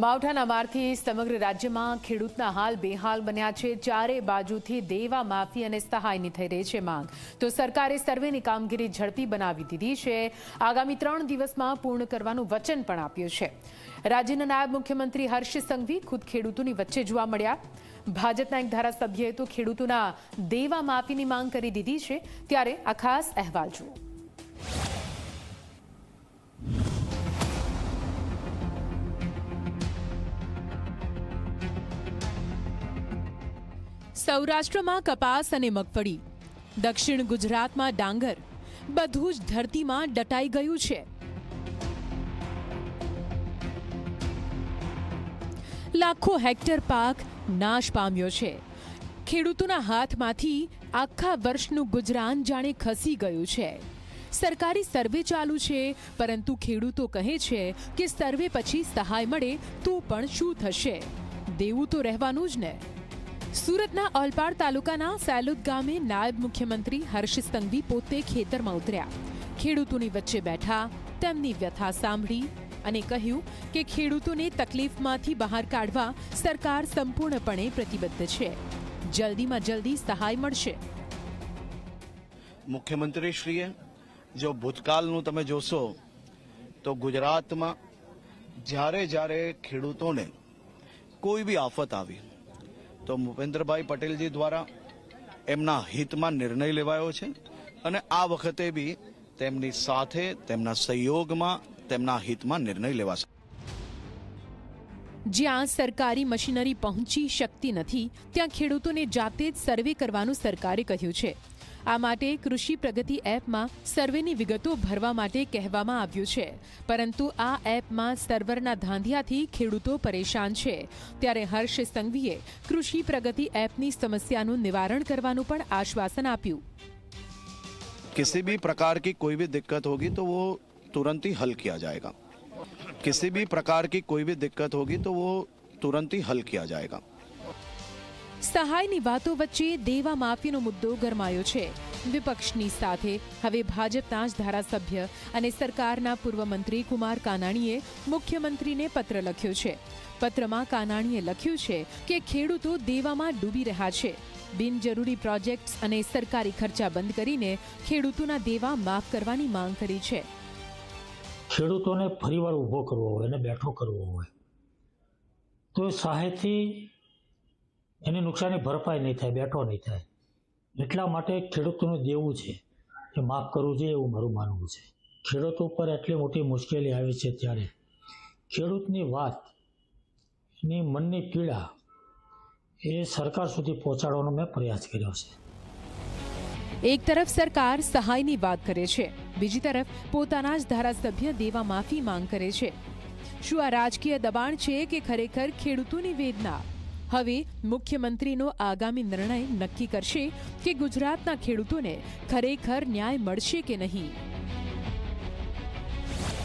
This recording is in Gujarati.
માવઠાના મારથી સમગ્ર રાજ્યમાં ખેડૂતના હાલ બેહાલ બન્યા છે. ચારે બાજુથી દેવા માફી અને સહાયની થઈ રહી છે માંગ. તો સરકારે સર્વેની કામગીરી ઝડપી બનાવી દીધી છે. આગામી ત્રણ દિવસમાં પૂર્ણ કરવાનું વચન પણ આપ્યું છે. રાજ્યના નાયબ મુખ્યમંત્રી હર્ષ સંઘવી ખુદ ખેડૂતોની વચ્ચે જોવા મળ્યા. ભાજપના એક ધારાસભ્યએ તો ખેડૂતોના દેવા માફીની માંગ કરી દીધી છે. ત્યારે આ ખાસ અહેવાલ જુઓ. સૌરાષ્ટ્રમાં કપાસ અને મગફળી. દક્ષિણ ગુજરાતમાં ડાંગર. બધું જ ધરતીમાં ડટાઈ ગયું છે. લાખો હેક્ટર પાક નાશ પામ્યો છે. ખેડૂતોના હાથમાંથી આખા વર્ષનું ગુજરાન જાણે ખસી ગયું છે. સરકારી સર્વે ચાલુ છે, પરંતુ ખેડૂતો કહે છે કે સર્વે પછી સહાય મળે તો પણ શું થશે? દેવું તો રહેવાનું જ ને. સુરતના ઓલપાડ તાલુકાના સેલુદ ગામે નાયબ મુખ્યમંત્રી હર્ષ સંઘવી પોતે ખેતરમાં ઉતર્યા. ખેડૂતોની વચ્ચે બેઠા, તેમની વ્યથા સાંભળી અને કહ્યું કે ખેડૂતોને તકલીફમાંથી બહાર કાઢવા સરકાર સંપૂર્ણપણે પ્રતિબદ્ધ છે. જલ્દીમાં જલ્દી સહાય મળશે. મુખ્યમંત્રીશ્રીએ, જો ભૂતકાળનું તમે જોશો, તો ગુજરાતમાં જ્યારે જ્યારે ખેડૂતોને કોઈ બી આફત આવી તો ભૂપેન્દ્રભાઈ પટેલજી દ્વારા એમના હિતમાં નિર્ણય લેવાયો છે અને આ વખતે બી તેમની સાથે, તેમના સહયોગમાં, તેમના હિતમાં નિર્ણય લેવાશે. જ્યાં સરકારી મશીનરી પહોંચી શકતી નથી, ત્યાં ખેડૂતોને જાતે જ સર્વે કરવાનું સરકારે કહ્યું છે. આ માટે કૃષિ પ્રગતિ એપમાં સર્વેની વિગતો ભરવા માટે કહેવામાં આવ્યું છે પરંતુ આ એપમાં સર્વરના ધાંધિયાથી ખેડૂતો પરેશાન છે ત્યારે હર્ષ સંઘવીએ કૃષિ પ્રગતિ એપની સમસ્યાનું નિવારણ કરવાનું પણ આશ્વાસન આપ્યું किसी भी प्रकार की कोई भी दिक्कत होगी तो वो तुरंत ही हल किया जाएगा किसी भी प्रकार की कोई भी दिक्कत होगी तो वो तुरंत ही हल किया जाएगा સહાયની વાતો વચ્ચે દેવા માફીનો મુદ્દો ગરમાયો છે. વિપક્ષની સાથે હવે ભાજપના જ ધારાસભ્ય અને સરકારના પૂર્વ મંત્રી કુમાર કાનાણીએ મુખ્યમંત્રીને પત્ર લખ્યો છે. પત્રમાં કાનાણીએ લખ્યું છે કે ખેડૂતો દેવામાં ડૂબી રહ્યા છે. બિનજરૂરી પ્રોજેક્ટ્સ અને સરકારી ખર્ચા બંધ કરીને ખેડૂતોના દેવા માફ કરવાની માંગ કરી છે. ખેડૂતોને ફરીવાર ઊભો કરવો હોય અને બેઠો કરવો હોય તો સહાયથી એની નુકસાની ભરપાઈ નહીં થાય, બેઠો નહીં થાય. એટલા માટે ખેડૂતોને દેવું છે એ માફ કરવું જોઈએ એવું મારું માનવું છે. ખેડૂતો પર એટલી મોટી મુશ્કેલી આવી છે ત્યારે. ખેડૂતની વાત, એની મનની પીડા એ સરકાર સુધી પહોંચાડવાનો મેં પ્રયાસ કર્યો છે. એક તરફ સરકાર સહાયની વાત કરે છે, બીજી તરફ પોતાના જ ધારાસભ્ય દેવા માફી માંગ કરે છે. શું આ રાજકીય દબાણ છે કે ખરેખર ખેડૂતોની વેદના? હવે મુખ્યમંત્રીનો આગામી નિર્ણય નક્કી કરશે કે ગુજરાતના ખેડૂતોને ખરેખર ન્યાય મળશે કે નહીં.